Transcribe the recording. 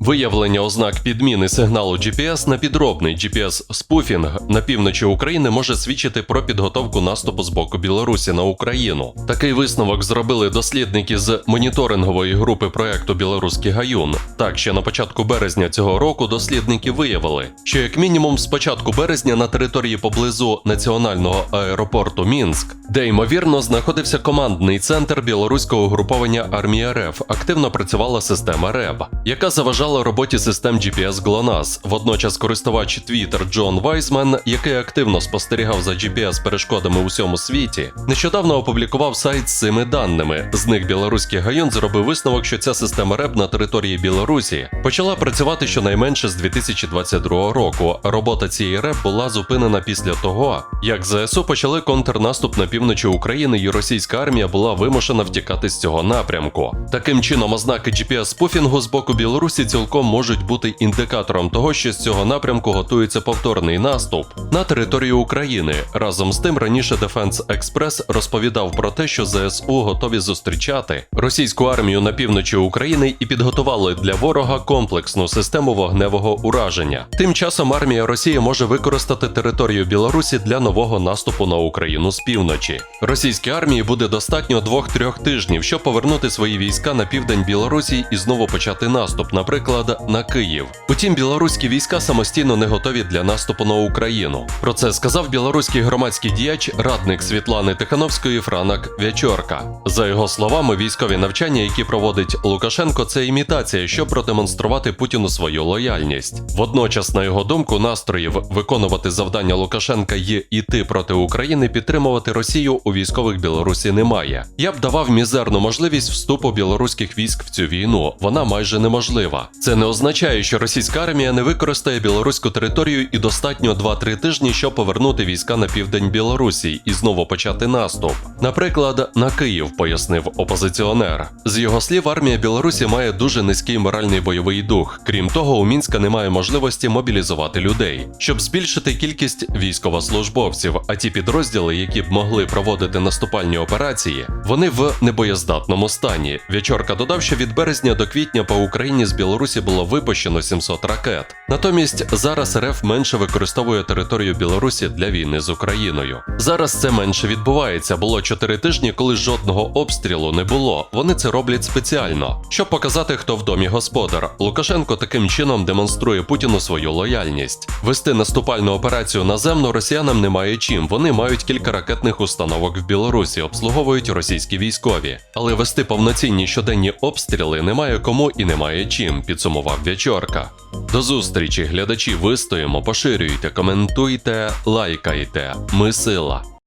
Виявлення ознак підміни сигналу GPS на підробний GPS-спуфінг на півночі України може свідчити про підготовку наступу з боку Білорусі на Україну. Такий висновок зробили дослідники з моніторингової групи проекту Білоруський гаюн. Так, ще на початку березня цього року дослідники виявили, що як мінімум з початку березня на території поблизу національного аеропорту Мінськ, де ймовірно знаходився командний центр білоруського угруповання армії РФ, активно працювала система РЕБ, яка заважала роботі систем GPS GLONASS. Водночас користувач Twitter Джон Вайсмен, який активно спостерігав за GPS перешкодами у всьому світі, нещодавно опублікував сайт з цими даними. З них білоруський гаюн зробив висновок, що ця система РЕБ на території Білорусі почала працювати щонайменше з 2022 року. Робота цієї РЕБ була зупинена після того, як ЗСУ почали контрнаступ на півночі України, і російська армія була вимушена втікати з цього напрямку. Таким чином, ознаки GPS-спуфінгу з боку Білорусі цілком можуть бути індикатором того, що з цього напрямку готується повторний наступ на територію України. Разом з тим, раніше Defense Express розповідав про те, що ЗСУ готові зустрічати російську армію на півночі України і підготували для ворога комплексну систему вогневого ураження. Тим часом армія Росії може використати територію Білорусі для нового наступу на Україну з півночі. Російській армії буде достатньо двох-трьох тижнів, щоб повернути свої війська на південь Білорусі і знову почати наступ, наприклад, на Київ. Утім, білоруські війська самостійно не готові для наступу на Україну. Про це сказав білоруський громадський діяч, радник Світлани Тихановської Франак Вячорка. За його словами, військові навчання, які проводить Лукашенко, це імітація, щоб продемонструвати Путіну свою лояльність. Водночас, на його думку, настроїв виконувати завдання Лукашенка і іти проти України, підтримувати Росію у військових Білорусі немає. Я б давав мізерну можливість вступу білоруських військ в цю війну. Вона майже неможлива. Це не означає, що російська армія не використає білоруську територію і достатньо 2-3 тижні, щоб повернути війська на південь Білорусі і знову почати наступ. Наприклад, на Київ, пояснив опозиціонер. З його слів, армія Білорусі має дуже низький моральний бойовий дух. Крім того, у Мінська немає можливості мобілізувати людей, щоб збільшити кількість військовослужбовців. А ті підрозділи, які б могли проводити наступальні операції, вони в небоєздатному стані. Вячорка додав, що від березня до квітня по Україні з Білорусі було випущено 700 ракет. Натомість зараз РФ менше використовує територію Білорусі для війни з Україною. Зараз це менше відбувається. Було 4 тижні, коли жодного обстрілу не було. Вони це роблять спеціально, щоб показати, хто в домі господар. Лукашенко таким чином демонструє Путіну свою лояльність. Вести наступальну операцію наземно росіянам немає чим. Вони мають кілька ракетних установок в Білорусі, обслуговують російські військові. Але вести повноцінні щоденні обстріли немає кому і немає чим, підсумував Вячорка. До зустрічі, глядачі, вистоїмо, поширюйте, коментуйте, лайкайте. Ми сила.